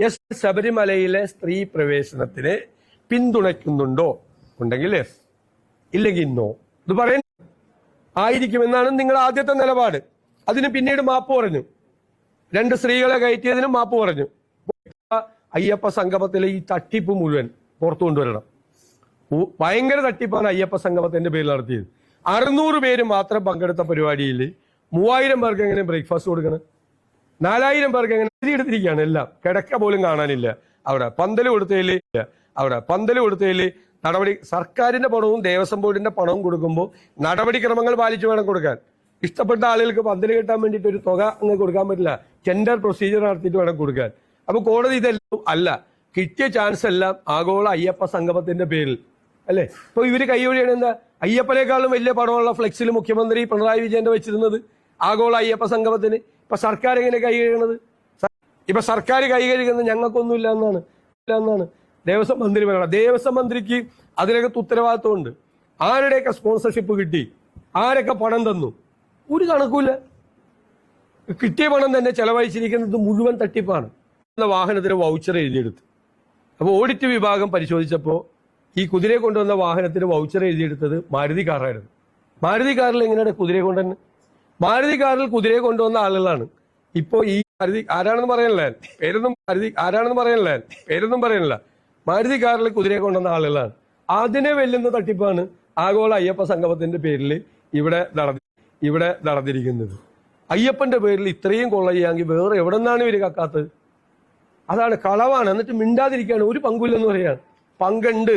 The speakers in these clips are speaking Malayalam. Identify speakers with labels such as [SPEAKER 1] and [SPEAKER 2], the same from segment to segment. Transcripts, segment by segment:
[SPEAKER 1] എസ് ശബരിമലയിലെ സ്ത്രീ പ്രവേശനത്തിന് പിന്തുണയ്ക്കുന്നുണ്ടോ? ഉണ്ടെങ്കിൽ എസ് ഇല്ലെങ്കിൽ നോ. ഇത് പറയുന്നു. ആയിരിക്കുമെന്നാണ് നിങ്ങളുടെ ആദ്യത്തെ നിലപാട്. അതിന് പിന്നീട് മാപ്പ് പറഞ്ഞു. രണ്ട് സ്ത്രീകളെ കയറ്റിയതിനും മാപ്പ് പറഞ്ഞു. അയ്യപ്പ സംഗമത്തിലെ ഈ തട്ടിപ്പ് മുഴുവൻ പുറത്തു കൊണ്ടുവരണം. ഭയങ്കര തട്ടിപ്പാണ് അയ്യപ്പ സംഗമത്തിന്റെ പേരിൽ നടത്തിയത്. അറുന്നൂറ് പേര് മാത്രം പങ്കെടുത്ത പരിപാടിയിൽ മൂവായിരം പേർക്ക് എങ്ങനെ ബ്രേക്ക്ഫാസ്റ്റ് കൊടുക്കണം? നാലായിരം പേർക്ക് എങ്ങനെ എടുത്തിരിക്കുകയാണ് എല്ലാം. കിടക്ക പോലും കാണാനില്ല. അവിടെ പന്തൽ കൊടുത്തതിൽ അവിടെ പന്തൽ കൊടുത്തതിൽ നടപടി സർക്കാരിന്റെ പണവും ദേവസ്വം ബോർഡിന്റെ പണവും കൊടുക്കുമ്പോൾ നടപടിക്രമങ്ങൾ പാലിച്ചു വേണം കൊടുക്കാൻ. ഇഷ്ടപ്പെട്ട ആളുകൾക്ക് പന്തൽ കിട്ടാൻ വേണ്ടിയിട്ട് ഒരു തുക അങ്ങ് കൊടുക്കാൻ പറ്റില്ല. ടെൻഡർ പ്രൊസീജിയർ നടത്തിയിട്ട് വേണം കൊടുക്കാൻ. അപ്പോൾ കോടതി ഇതെല്ലാം അല്ല. കിട്ടിയ ചാൻസ് എല്ലാം ആഗോള അയ്യപ്പ സംഗമത്തിന്റെ പേരിൽ. അല്ലേ? ഇപ്പൊ ഇവർ കൈയൊഴിയാണ് എന്താ? അയ്യപ്പനേക്കാളും വലിയ പണമുള്ള ഫ്ലെക്സിൽ മുഖ്യമന്ത്രി പിണറായി വിജയന്റെ വെച്ചിരുന്നത് ആഗോള അയ്യപ്പ സംഗമത്തിന്. ഇപ്പൊ സർക്കാർ എങ്ങനെ കൈ കഴുകണത്? സ- ഇപ്പൊ സർക്കാർ കൈ ഞങ്ങൾക്കൊന്നും ഞങ്ങൾക്കൊന്നുമില്ല എന്നാണ്. ഇല്ല എന്നാണ്. ദേവസ്വം മന്ത്രി പറയണം ദേവസ്വം മന്ത്രിക്ക് അതിനകത്ത് ഉത്തരവാദിത്വമുണ്ട്. ആരുടെയൊക്കെ സ്പോൺസർഷിപ്പ് കിട്ടി? ആരൊക്കെ പണം തന്നു? ഒരു കണക്കുമില്ല. കിട്ടിയ പണം തന്നെ ചെലവഴിച്ചിരിക്കുന്നത് മുഴുവൻ തട്ടിപ്പാണ്. എന്ന വാഹനത്തിന് വൗച്ചർ എഴുതിയെടുത്ത്. അപ്പോൾ ഓഡിറ്റ് വിഭാഗം പരിശോധിച്ചപ്പോൾ ഈ കുതിരയെ കൊണ്ടുവന്ന വാഹനത്തിന് വൗച്ചർ എഴുതിയെടുത്തത് മാരുതി കാറായിരുന്നു മാരുതി കാറിൽ എങ്ങനെയാണ് കുതിരയെ കൊണ്ടുവന്നെ മാരുതി കാറിൽ കുതിരയെ കൊണ്ടുവന്ന ആളുകളാണ്. ഇപ്പോൾ ഈ മാരുതി ആരാണെന്ന് പറയണില്ല ഞാൻ. പേരൊന്നും മാരുതി ആരാണെന്ന് പറയണില്ല ഞാൻ. പേരൊന്നും പറയണില്ല മാരുതി കാറിൽ കുതിരയെ കൊണ്ടുവന്ന ആളുകളാണ്. അതിനെ വെല്ലുന്ന തട്ടിപ്പാണ് ആഗോള അയ്യപ്പ സംഗമത്തിന്റെ പേരിൽ ഇവിടെ നടത്തി ഇവിടെ നടന്നിരിക്കുന്നത്. അയ്യപ്പന്റെ പേരിൽ ഇത്രയും കൊള്ള ചെയ്യാമെങ്കിൽ വേറെ എവിടെ നിന്നാണ് ഇവർ കക്കാത്തത്? അതാണ് കളവാണ്. എന്നിട്ട് മിണ്ടാതിരിക്കുകയാണ്. ഒരു പങ്കുമില്ലെന്ന് പറയാണ് പങ്കുണ്ട്.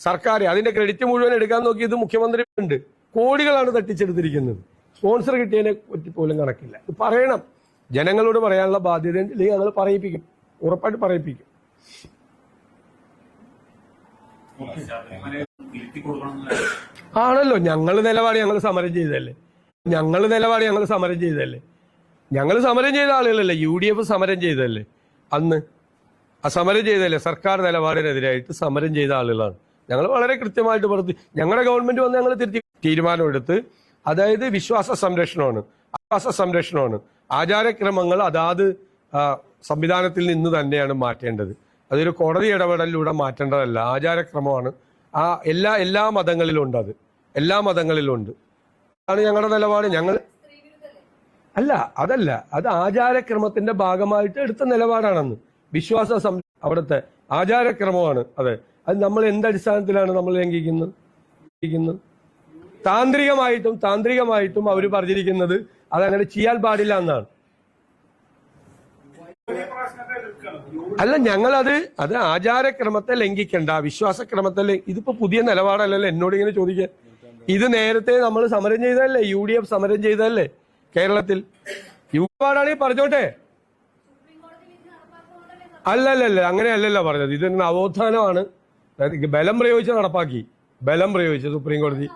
[SPEAKER 1] സർക്കാർ അതിന്റെ ക്രെഡിറ്റ് മുഴുവൻ എടുക്കാൻ നോക്കിയത് മുഖ്യമന്ത്രി ഉണ്ട്. കോടികളാണ് തട്ടിച്ചെടുത്തിരിക്കുന്നത്. സ്പോൺസർ കിട്ടിയതിനെ പറ്റി പോലും കണക്കില്ല. പറയണം. ജനങ്ങളോട് പറയാനുള്ള ബാധ്യത ഇല്ലെങ്കിൽ ഞങ്ങൾ പറയിപ്പിക്കും. ഉറപ്പായിട്ട് പറയിപ്പിക്കും. ആണല്ലോ ഞങ്ങൾ നിലപാട് ഞങ്ങൾ സമരം ചെയ്തല്ലേ ഞങ്ങൾ നിലപാട് ഞങ്ങൾ സമരം ചെയ്തല്ലേ ഞങ്ങൾ സമരം ചെയ്ത ആളുകളല്ലേ യു ഡി എഫ് സമരം ചെയ്തല്ലേ അന്ന് ആ സമരം ചെയ്തല്ലേ സർക്കാർ നിലപാടിനെതിരായിട്ട് സമരം ചെയ്ത ആളുകളാണ്. ഞങ്ങൾ വളരെ കൃത്യമായിട്ട് പറഞ്ഞു. ഞങ്ങളുടെ ഗവൺമെന്റ് വന്ന് ഞങ്ങൾ തിരുത്തി തീരുമാനമെടുത്ത് അതായത് വിശ്വാസ സംരക്ഷണമാണ്. വിശ്വാസ സംരക്ഷണമാണ്. ആചാരക്രമങ്ങൾ അതാത് സംവിധാനത്തിൽ നിന്ന് തന്നെയാണ് മാറ്റേണ്ടത്. അതൊരു കോടതി ഇടപെടലിലൂടെ മാറ്റേണ്ടതല്ല. ആചാരക്രമമാണ്. ആ എല്ലാ എല്ലാ മതങ്ങളിലും ഉണ്ട് അത് എല്ലാ മതങ്ങളിലും ഉണ്ട് അതാണ് ഞങ്ങളുടെ നിലപാട്. ഞങ്ങൾ അല്ല അതല്ല. അത് ആചാരക്രമത്തിന്റെ ഭാഗമായിട്ട് എടുത്ത നിലപാടാണെന്ന്. വിശ്വാസ സം അവിടുത്തെ ആചാരക്രമമാണ് അതെ. അത് നമ്മൾ എന്തടിസ്ഥാനത്തിലാണ് നമ്മൾ ലംഘിക്കുന്നത് താന്ത്രികമായിട്ടും താന്ത്രികമായിട്ടും അവർ പറഞ്ഞിരിക്കുന്നത് അതങ്ങനെ ചെയ്യാൻ പാടില്ല എന്നാണ്. അല്ല ഞങ്ങളത് അത് ആചാരക്രമത്തെ ലംഘിക്കണ്ട വിശ്വാസക്രമത്തെ ഇതിപ്പോ പുതിയ നിലപാടല്ലല്ലോ എന്നോട് ഇങ്ങനെ ചോദിക്കാൻ? ഇത് നേരത്തെ നമ്മൾ സമരം ചെയ്തതല്ലേ? യു ഡി എഫ് സമരം ചെയ്തതല്ലേ കേരളത്തിൽ? യു പാടാണെങ്കിൽ പറഞ്ഞോട്ടെ? അല്ലല്ലല്ല അങ്ങനെ അല്ലല്ലോ പറഞ്ഞത്. ഇത് നവോത്ഥാനമാണ് ബലം പ്രയോഗിച്ച് നടപ്പാക്കി. ബലം പ്രയോഗിച്ച് സുപ്രീം കോടതി.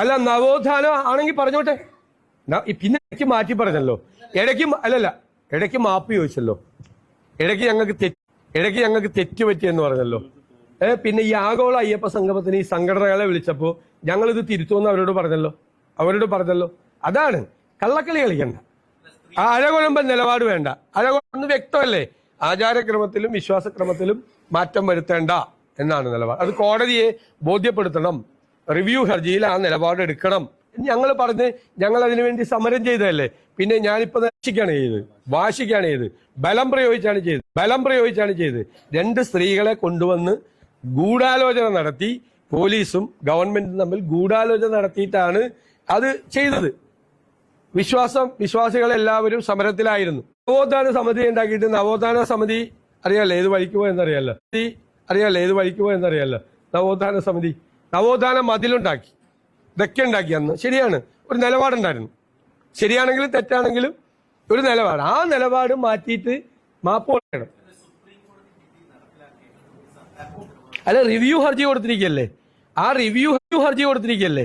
[SPEAKER 1] അല്ല നവോത്ഥാനം ആണെങ്കിൽ പറഞ്ഞോട്ടെ? പിന്നെ ഇടയ്ക്ക് മാറ്റി പറഞ്ഞല്ലോ. ഇടയ്ക്ക് അല്ലല്ല ഇടയ്ക്ക് മാപ്പ് ചോദിച്ചല്ലോ. ഇടയ്ക്ക് ഞങ്ങൾക്ക് തെറ്റ് ഇടയ്ക്ക് ഞങ്ങൾക്ക് തെറ്റ് പറ്റിയെന്ന് പറഞ്ഞല്ലോ. ഏ പിന്നെ ഈ ആഗോള അയ്യപ്പ സംഗമത്തിന് ഈ സംഘടനകളെ വിളിച്ചപ്പോ ഞങ്ങൾ ഇത് തിരുത്തുമെന്ന് അവരോട് പറഞ്ഞല്ലോ. അവരോട് പറഞ്ഞല്ലോ. അതാണ്. കള്ളക്കളി കളിക്കണ്ട. ആ അഴകുഴമ്പൻ നിലപാട് വേണ്ട. അഴകുഴമ്പ് വ്യക്തമല്ലേ? ആചാരക്രമത്തിലും വിശ്വാസക്രമത്തിലും മാറ്റം വരുത്തേണ്ട എന്നാണ് നിലപാട്. അത് കോടതിയെ ബോധ്യപ്പെടുത്തണം. റിവ്യൂ ഹർജിയിൽ ആ നിലപാട് എടുക്കണം ഞങ്ങൾ പറഞ്ഞ് ഞങ്ങൾ അതിനു വേണ്ടി സമരം ചെയ്തതല്ലേ? പിന്നെ ഞാനിപ്പോ നശിക്കാണ് ചെയ്തത്. വാശിക്കാണ് ചെയ്തത്. ബലം പ്രയോഗിച്ചാണ് ചെയ്തത്. ബലം പ്രയോഗിച്ചാണ് ചെയ്തത്. രണ്ട് സ്ത്രീകളെ കൊണ്ടുവന്ന് ഗൂഢാലോചന നടത്തി പോലീസും ഗവൺമെന്റും തമ്മിൽ ഗൂഢാലോചന നടത്തിയിട്ടാണ് അത് ചെയ്തത്. വിശ്വാസം വിശ്വാസികളെല്ലാവരും സമരത്തിലായിരുന്നു. നവോത്ഥാന സമിതി ഉണ്ടാക്കിയിട്ട് നവോത്ഥാന സമിതി അറിയാലോ ഏത് വഴിക്കുമോ എന്നറിയാലോ അറിയാലോ? ഏത് വഴിക്കുമോ എന്നറിയാലോ നവോത്ഥാന സമിതി. നവോത്ഥാന മതിലുണ്ടാക്കി ഇതൊക്കെ ഉണ്ടാക്കി അന്ന്. ശരിയാണ്. ഒരു നിലപാടുണ്ടായിരുന്നു. ശരിയാണെങ്കിലും തെറ്റാണെങ്കിലും ഒരു നിലപാട്. ആ നിലപാട് മാറ്റിയിട്ട് മാപ്പ് പറയണം അല്ല റിവ്യൂ ഹർജി കൊടുത്തിരിക്കല്ലേ? ആ റിവ്യൂ ഹർജി കൊടുത്തിരിക്കല്ലേ?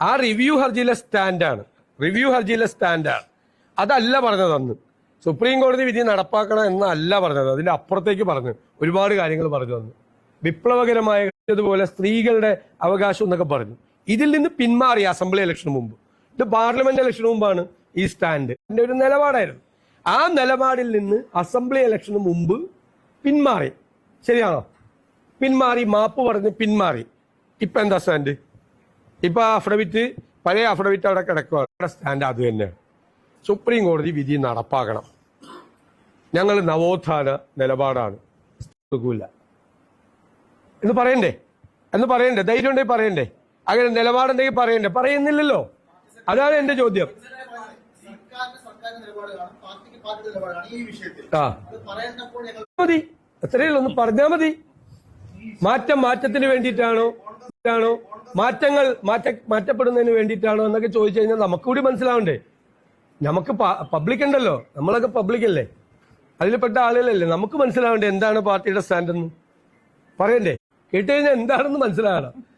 [SPEAKER 1] ആ റിവ്യൂ ഹർജിയിലെ സ്റ്റാൻഡാണ് റിവ്യൂ ഹർജിയിലെ സ്റ്റാൻഡാണ് അതല്ല പറഞ്ഞത് അന്ന്. സുപ്രീം കോടതി വിധി നടപ്പാക്കണം എന്നല്ല പറഞ്ഞത്. അതിന്റെ അപ്പുറത്തേക്ക് പറഞ്ഞു. ഒരുപാട് കാര്യങ്ങൾ പറഞ്ഞു തന്നു വിപ്ലവകരമായ ഇതുപോലെ സ്ത്രീകളുടെ അവകാശം എന്നൊക്കെ പറഞ്ഞു. ഇതിൽ നിന്ന് പിന്മാറി അസംബ്ലി ഇലക്ഷന് മുമ്പ്. ഇത് പാർലമെന്റ് ഇലക്ഷന് മുമ്പാണ് ഈ സ്റ്റാൻഡ് എന്റെ ഒരു നിലപാടായിരുന്നു. ആ നിലപാടിൽ നിന്ന് അസംബ്ലി ഇലക്ഷന് മുമ്പ് പിന്മാറി. ശരിയാണോ? പിന്മാറി മാപ്പ് പറഞ്ഞ് പിന്മാറി. ഇപ്പൊ എന്താ സ്റ്റാൻഡ് ഇപ്പൊ അഫിഡവിറ്റ് പഴയ അഫിഡവിറ്റ് അവിടെ കിടക്കുക അവിടെ സ്റ്റാൻഡ് അത് തന്നെയാണ്. സുപ്രീം കോടതി വിധി നടപ്പാക്കണം. ഞങ്ങൾ നവോത്ഥാന നിലപാടാണ്. എന്ന് പറയണ്ടേ? എന്ന് പറയണ്ടേ? ധൈര്യം ഉണ്ടെങ്കിൽ പറയണ്ടേ? അങ്ങനെ നിലപാടുണ്ടെങ്കിൽ പറയണ്ടേ? പറയുന്നില്ലല്ലോ. അതാണ് എന്റെ ചോദ്യം. ആ. മതി. അത്രയേ ഉള്ളൂ. ഒന്ന് പറഞ്ഞാ മതി. മാറ്റം മാറ്റത്തിന് വേണ്ടിയിട്ടാണോ? ആണോ മാറ്റങ്ങൾ മാറ്റ മാറ്റപ്പെടുന്നതിന് വേണ്ടിയിട്ടാണോ എന്നൊക്കെ ചോദിച്ചു കഴിഞ്ഞാൽ നമുക്ക് കൂടി മനസ്സിലാവണ്ടേ. നമുക്ക് പബ്ലിക് ഉണ്ടല്ലോ. നമ്മളൊക്കെ പബ്ലിക് അല്ലേ? അതിൽപ്പെട്ട ആളുകളല്ലേ. നമുക്ക് മനസ്സിലാവണ്ടേ എന്താണ് പാർട്ടിയുടെ സ്റ്റാൻഡെന്ന് പറയണ്ടേ? കേട്ടുകഴിഞ്ഞാൽ എന്താണെന്ന് മനസ്സിലാകണം.